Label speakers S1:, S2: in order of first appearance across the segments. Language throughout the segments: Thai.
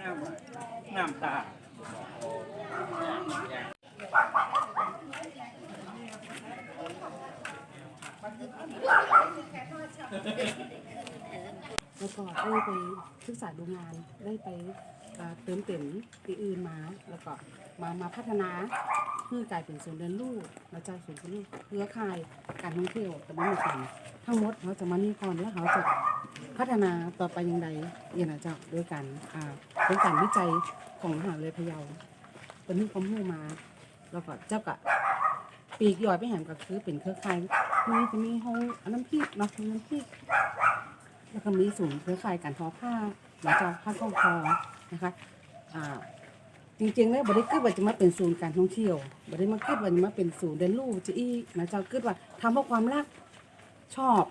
S1: น้ำน้ำตา
S2: แล้วก็ได้ไปศึกษาดูงานได้ไปเติมเต็มที่อื่นมา แล้วก็มามาพัฒนาเพื่อกลายเป็นศูนย์เรียนรู้มาจากศูนย์เรียนรู้เครือข่ายการท่องเที่ยวแต่ไม่มีกันทั้งหมดเขาจะมานี่ก่อนแล้วเขาจะ พัฒนาต่อไปอย่างไรเรียนนะเจ้าด้วยกันอ่าเป็นการวิจัยของมหาวิทยาลัยพะเยาเป็นที่ความรู้มาแล้วก็เจ้าก็ปีกย่อยไปแหมก็คือเป็นเครือข่ายมีจะมีห้องอันน้ำพริกเนาะน้ำพริกแล้วก็มีศูนย์เครือข่ายการทอผ้าหลังจากผ้าคล้องคอนะคะอ่าจริงๆแล้วบริคิดว่าจะมาเป็นศูนย์การท่องเที่ยวบริมาคิดว่าจะมาเป็นศูนย์เรียนรู้จะอีนะเจ้าคิดว่าทำเพราะความรักชอบ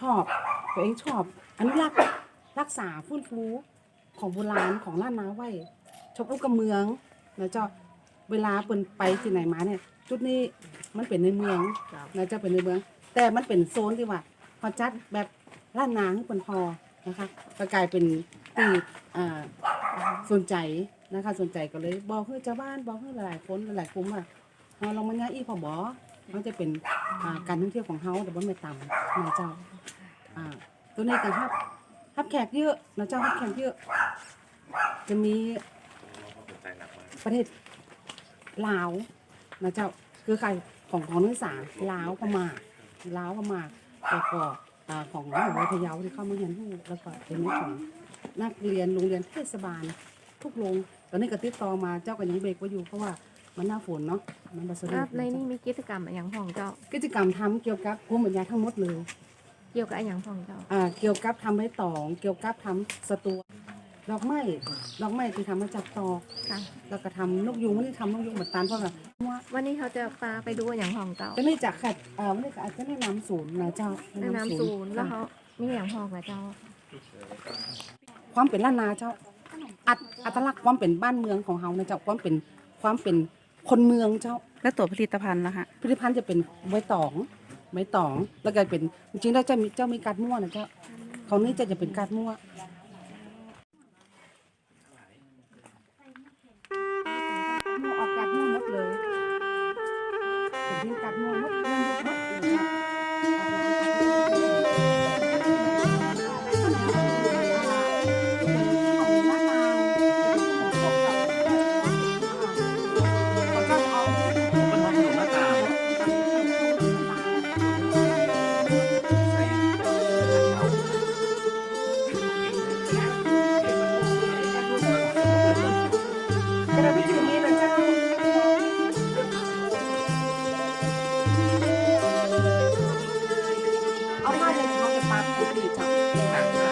S2: ชอบ ตัวเองชอบอนุรักษ์รักษาฟื้นฟูของโบราณของล้านนาไว้ชอบลูกกับเมืองนะเจ้าเวลาเปินไปที่ไหนมาเนี่ย จุดนี้มันเป็นในเมืองนะเจ้าเป็นในเมือง แต่มันเป็นโซนที่ว่าพอจัดแบบล้านนาให้เป็นพอนะคะก็กลายเป็นตีอ่าสนใจนะคะสนใจก็เลยบอกให้เจ้าบ้านบอกให้หลายๆคนหลายๆกลุ่มว่าเราลองมาง่ายอีพอบอ มันจะเป็นอ่าการท่องเที่ยวของเฮาแต่ว่าไม่ต่ำนะเจ้าอ่าตัวนี้กันครับทับแขกเยอะนะเจ้าทับแขกเยอะ จะมีประเทศลาวนะเจ้าคือใครของของนักศึกษาลาวพม่าลาวพม่าแล้วก็อ่าของมหาวิทยาลัยพะเยาที่เข้ามาเรียนรู้แล้วก็เป็นของนักเรียนโรงเรียนเทศบาล ทุกโรงตอนนี้ก็ติดต่อมาเจ้าก็ยังเบรกไว้อยู่เพราะว่า มันหน้าฝนเนาะมันบาสะด
S3: ควรั
S2: ก
S3: บในนี้มีกิจกรรมอะไรอย่างของเจ้า
S2: กิจกรรมทำเกี่ยวกับภูมิปัญญาทั้งหมดเลย
S3: เกี่ยวกับอะไรอย่างของเจ้า
S2: อ่าเกี่ยวกับทำใบตองเกี่ยวกับทำสตูดอกไม้ดอกไม้ที่ทำมาจากตอก
S3: ค่ะ
S2: แล้วก็ทำนกยูงไม่ได้ทำนกยูงเหมือนตาลเพราะแบบว่า
S3: วันนี้เขาจะพาไปดูอย่างของเจ้า
S2: จะนี่จากขัดอ่าไม่ได้อาจจะแนะนำศูนย์นะเจ้า
S3: แนะนำศูนย์แล้วเขามีอย่างของนะเจ้า
S2: ความเป็นล้านนาเจ้าอัตอัตลักษณ์ความเป็นบ้านเมืองของเฮานะเจ้าความเป็นความเป็น คนเมืองเจ้า
S4: แล้วตัวผลิตภัณฑ์ล่ะคะ
S2: ผลิตภัณฑ์จะเป็นใบตองใบตอง แล้วก็เป็นจริงๆแล้วจะมีเจ้ามีการมั่วนะเจ้าของนี้จะจะเป็นการมั่วมั่วออกการมั่วหมดเลยเป็นที่ เอาเลยเขาจะปาดปกติเจ้า